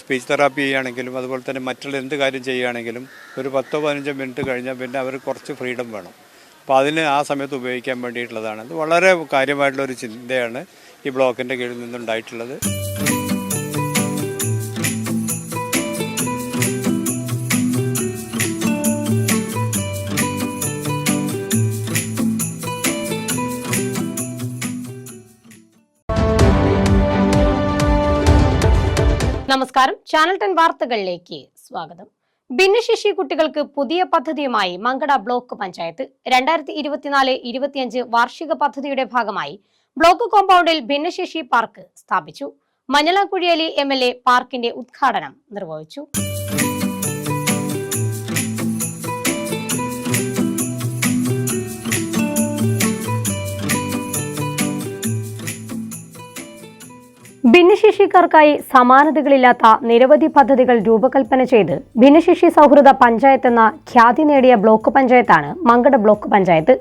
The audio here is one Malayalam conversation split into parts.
സ്പീച്ച് തെറാപ്പി ചെയ്യുകയാണെങ്കിലും അതുപോലെ തന്നെ മറ്റുള്ള എന്ത് കാര്യം ചെയ്യുകയാണെങ്കിലും ഒരു പത്തോ പതിനഞ്ചോ മിനിറ്റ് കഴിഞ്ഞാൽ പിന്നെ അവർ കുറച്ച് ഫ്രീഡം വേണം. അപ്പോൾ അതിന് ആ സമയത്ത് ഉപയോഗിക്കാൻ വേണ്ടിയിട്ടുള്ളതാണ്. അത് വളരെ കാര്യമായിട്ടുള്ള ഒരു ചിന്തയാണ് ഈ ബ്ലോക്കിന്റെ കീഴിൽ നിന്നുണ്ടായിട്ടുള്ളത്. നമസ്കാരം. ചാനൽ ടെൻ വാർത്തകളിലേക്ക് സ്വാഗതം. ഭിന്നശേഷി കുട്ടികൾക്ക് പുതിയ പദ്ധതിയുമായി മങ്കട ബ്ലോക്ക് പഞ്ചായത്ത്. രണ്ടായിരത്തി ഇരുപത്തിനാല് ഇരുപത്തിയഞ്ച് വാർഷിക പദ്ധതിയുടെ ഭാഗമായി ബ്ലോക്ക് കോമ്പൗണ്ടിൽ ഭിന്നശേഷി പാർക്ക് സ്ഥാപിച്ചു. മഞ്ഞളാക്കുഴിയലി എം എൽ എ പാർക്കിന്റെ ഉദ്ഘാടനം നിർവഹിച്ചു. ഭിന്നശേഷിക്കാർക്കായി സമാനതകളില്ലാത്ത നിരവധി പദ്ധതികൾ രൂപകൽപ്പന ചെയ്ത് ഭിന്നശേഷി സൗഹൃദ പഞ്ചായത്ത് എന്ന ഖ്യാതി നേടിയ ബ്ലോക്ക് പഞ്ചായത്താണ് മങ്കട ബ്ലോക്ക് പഞ്ചായത്ത്.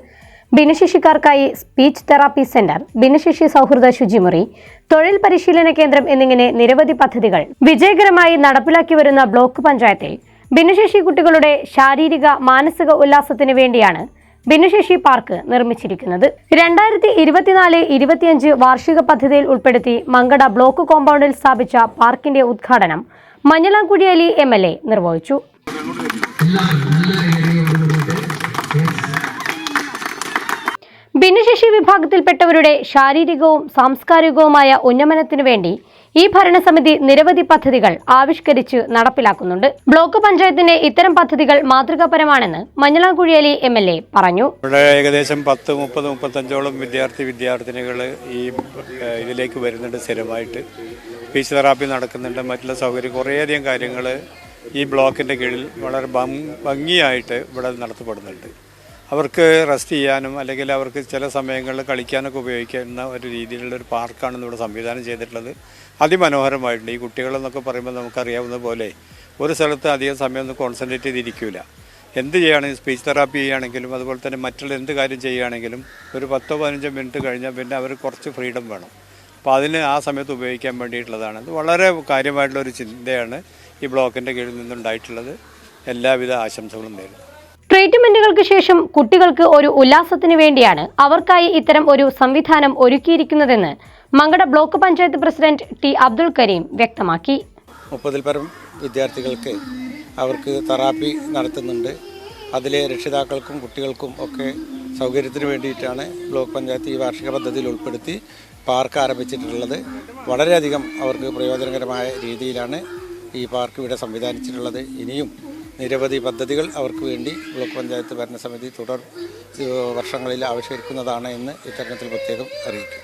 ഭിന്നശേഷിക്കാർക്കായി സ്പീച്ച് തെറാപ്പി സെന്റർ ഭിന്നശേഷി സൗഹൃദ ശുചിമുറി തൊഴിൽ പരിശീലന കേന്ദ്രം എന്നിങ്ങനെ നിരവധി പദ്ധതികൾ വിജയകരമായി നടപ്പിലാക്കി വരുന്ന ബ്ലോക്ക് പഞ്ചായത്തിൽ ഭിന്നശേഷി കുട്ടികളുടെ ശാരീരിക മാനസിക ഉല്ലാസത്തിന് വേണ്ടിയാണ് ഭിന്നശേഷി പാർക്ക് നിർമ്മിച്ചിരിക്കുന്നത്. രണ്ടായിരത്തി ഇരുപത്തിനാല് ഇരുപത്തിയഞ്ച് വാർഷിക പദ്ധതിയിൽ ഉൾപ്പെടുത്തി മങ്കട ബ്ലോക്ക് കോമ്പൗണ്ടിൽ സ്ഥാപിച്ച പാർക്കിന്റെ ഉദ്ഘാടനം മഞ്ഞളാംകുടിയലി എം എൽ എ നിർവഹിച്ചു. ഭിന്നശേഷി വിഭാഗത്തിൽപ്പെട്ടവരുടെ ശാരീരികവും സാംസ്കാരികവുമായ ഉന്നമനത്തിനു വേണ്ടി ഈ ഭരണസമിതി നിരവധി പദ്ധതികൾ ആവിഷ്കരിച്ച് നടപ്പിലാക്കുന്നുണ്ട്. ബ്ലോക്ക് പഞ്ചായത്തിന്റെ ഇത്തരം പദ്ധതികൾ മാതൃകാപരമാണെന്ന് മഞ്ഞളാംകുഴിയലി എം എൽ എ പറഞ്ഞു. ഏകദേശം പത്ത് മുപ്പത് മുപ്പത്തഞ്ചോളം വിദ്യാർത്ഥി വിദ്യാർത്ഥിനികൾ ഈ ഇതിലേക്ക് വരുന്നുണ്ട് സ്ഥിരമായിട്ട്. ഫീസ് തെറാപ്പി നടക്കുന്നുണ്ട്. മറ്റുള്ള സൗകര്യം കുറേയധികം കാര്യങ്ങൾ ഈ ബ്ലോക്കിന്റെ കീഴിൽ വളരെ ഭംഗിയായിട്ട് ഇവിടെ നടത്തപ്പെടുന്നുണ്ട്. അവർക്ക് റെസ്റ്റ് ചെയ്യാനും അല്ലെങ്കിൽ അവർക്ക് ചില സമയങ്ങളിൽ കളിക്കാനൊക്കെ ഉപയോഗിക്കുന്ന ഒരു രീതിയിലുള്ള ഒരു പാർക്കാണ് ഇവിടെ സംവിധാനം ചെയ്തിട്ടുള്ളത്. അതിമനോഹരമായിട്ടുണ്ട്. ഈ കുട്ടികളെന്നൊക്കെ പറയുമ്പോൾ നമുക്കറിയാവുന്ന പോലെ ഒരു സ്ഥലത്ത് അധികം സമയം ഒന്നും കോൺസെൻട്രേറ്റ് ചെയ്തിരിക്കില്ല എന്ത് ചെയ്യുകയാണെങ്കിൽ സ്പീച്ച് തെറാപ്പി ചെയ്യുകയാണെങ്കിലും അതുപോലെ തന്നെ മറ്റുള്ള എന്ത് കാര്യം ചെയ്യുകയാണെങ്കിലും ഒരു പത്തോ പതിനഞ്ചോ മിനിറ്റ് കഴിഞ്ഞാൽ പിന്നെ അവർ കുറച്ച് ഫ്രീഡം വേണം. അപ്പോൾ അതിന് ആ സമയത്ത് ഉപയോഗിക്കാൻ വേണ്ടിയിട്ടുള്ളതാണ്. ഇത് വളരെ കാര്യമായിട്ടുള്ള ഒരു ചിന്തയാണ് ഈ ബ്ലോക്കിന്റെ കീഴിൽ നിന്നുണ്ടായിട്ടുള്ളത്. എല്ലാവിധ ആശംസകളും നേരുന്നു. ട്രീറ്റ്മെന്റുകൾക്ക് ശേഷം കുട്ടികൾക്ക് ഒരു ഉല്ലാസത്തിന് വേണ്ടിയാണ് അവർക്കായി ഇത്തരം ഒരു സംവിധാനം ഒരുക്കിയിരിക്കുന്നതെന്ന് Mankada block panchayat president T Abdul Kareem വ്യക്തമാക്കി. മുപ്പതിൽ പരം വിദ്യാർത്ഥികൾക്ക് അവർക്ക് തെറാപ്പി നടത്തുന്നുണ്ട്. അതിലെ രക്ഷിതാക്കൾക്കും കുട്ടികൾക്കും ഒക്കെ സൗകര്യത്തിന് വേണ്ടിയിട്ടാണ് ബ്ലോക്ക് പഞ്ചായത്ത് ഈ വാർഷിക പദ്ധതിയിൽ ഉൾപ്പെടുത്തി പാർക്ക് ആരംഭിച്ചിട്ടുള്ളത്. വളരെയധികം അവർക്ക് പ്രയോജനകരമായ രീതിയിലാണ് ഈ പാർക്ക് ഇവിടെ സംവിധാനിച്ചിട്ടുള്ളത്. ഇനിയും നിരവധി പദ്ധതികൾ അവർക്ക് വേണ്ടി ബ്ലോക്ക് പഞ്ചായത്ത് ഭരണസമിതി തുടർ വർഷങ്ങളിൽ ആവിഷ്കരിക്കുന്നതാണ് എന്ന് ഇത്തരത്തിൽ പ്രത്യേകം അറിയിക്കും.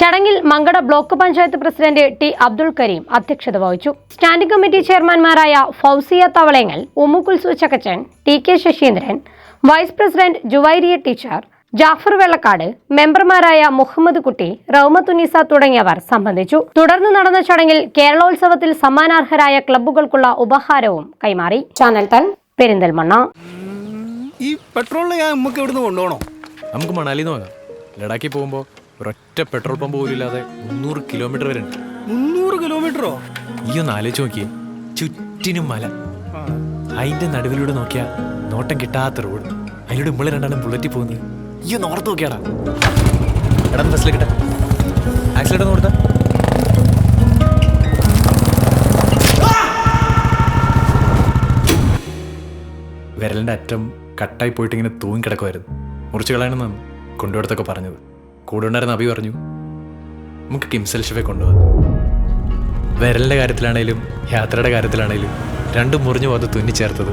ചടങ്ങിൽ Mankada block panchayat president T Abdul Kareem അധ്യക്ഷത വഹിച്ചു. Standing committee ചെയർമാൻമാരായ Fousiya Thavalengal Ummukulsu Chakkachan T K Sasheendran vice president Juvairiya teacher Jafar Vellakkad മെമ്പർമാരായ മുഹമ്മദ് കുട്ടി റൌമത്തുനീസ തുടങ്ങിയവർ സംബന്ധിച്ചു. തുടർന്ന് നടന്ന ചടങ്ങിൽ കേരളോത്സവത്തിൽ സമ്മാനാർഹരായ ക്ലബ്ബുകൾക്കുള്ള ഉപഹാരവും കൈമാറി. ചാനൽ തൻ പെരിന്തൽമണ്ണ. ഈ പെട്രോൾ നമുക്ക് ഇവിടുന്ന് കൊണ്ടുപോകണോ? നമുക്ക് മണാലി വാങ്ങാം ലഡാക്കിൽ പോകുമ്പോൾ ഒരൊറ്റ പെട്രോൾ പമ്പ് പോലും ഇല്ലാതെ മുന്നൂറ് കിലോമീറ്റർ വരെ ഉണ്ട്. മുന്നൂറ് കിലോമീറ്ററോ? ഈ ഒന്ന് ആലോചിച്ച് നോക്കിയേ. ചുറ്റിനും മല. അതിന്റെ നടുവിലൂടെ നോക്കിയാ നോട്ടം കിട്ടാത്ത റോഡ്. അതിലൂടെ നമ്മൾ രണ്ടാളും ബുള്ളറ്റിൽ പോകുന്നത് ഈ നോർത്ത് നോക്കിയാടാ. എടാ ബസ്സിൽ കിട്ടാ ആക്സിഡന്റ് ഒന്ന് കൊടുത്താ. വിരലിന്റെ അറ്റം കട്ടായി പോയിട്ട് ഇങ്ങനെ തൂങ്ങി കിടക്കുമായിരുന്നു മുറിച്ച് കളയണമെന്നാണ് കൊണ്ടുപോയിടത്തൊക്കെ പറഞ്ഞത്. കൂടെ ഉണ്ടായിരുന്ന അഭി പറഞ്ഞു നമുക്ക് കിംസൽ ഷെഫെ കൊണ്ടുപോകാം. വിരലിന്റെ കാര്യത്തിലാണേലും യാത്രയുടെ കാര്യത്തിലാണേലും രണ്ടും മുറിഞ്ഞു പോകാതെ തുന്നിച്ചേർത്തത്